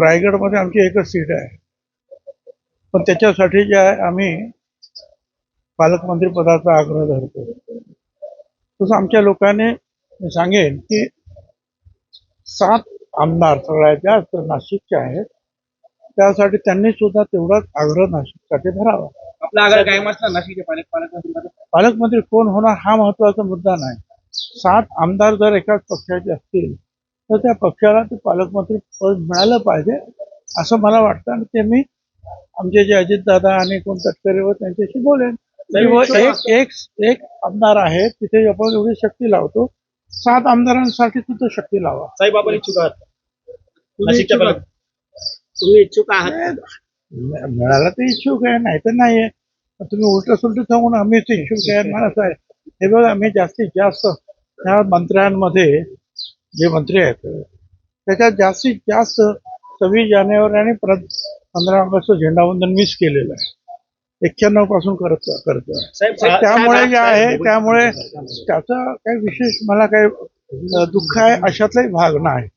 रायगडमध्ये आमची एकच सीट आहे. पण त्याच्यासाठी जे आहे आम्ही पालकमंत्री पदाचा आग्रह धरतो. तसं आमच्या लोकांनी मी सांगेन की सात आमदार सगळ्यात जास्त नाशिकचे आहेत त्यासाठी त्यांनी सुद्धा तेवढाच आग्रह नाशिकसाठी धरावा. आपला आग्रह कायम असला नाशिकचे पालक पालकमंत्री पालकमंत्री कोण होणार हा महत्त्वाचा मुद्दा नाही. सात आमदार जर एकाच पक्षाचे असतील तर त्या पक्षाला ते पालकमंत्री पद मिळालं पाहिजे असं मला वाटतं. आणि ते मी आमचे जे अजितदादा आणि कोण तटकरे व त्यांच्याशी बोलेन. एक एक एक आमदार आहे तिथे आपण एवढी शक्ती लावतो. सात आमदारांसाठी तिथं शक्ती लावा. साहेब आपण इच्छुक आहात तुम्ही इच्छुक आहात. मिळाला तर इच्छुक आहे नाही तर नाही आहे तुम्ही उलट सुलट सांगून आम्हीच इच्छुक आहे मला हे बघा आम्ही जास्तीत जास्त ह्या मंत्र्यांमध्ये जे मंत्री आहेत. त्याच्यात जास्तीत जास्त सव्वीस जानेवारी आणि परत पंधरा ऑगस्ट झेंडावंदन मिस केलेलं आहे. एक्क्याण्णवपासून करत करतोय. साहेब त्यामुळे जे आहे त्यामुळे त्याचा काही विशेष मला काही दुःख आहे अशातलाही भाग नाही.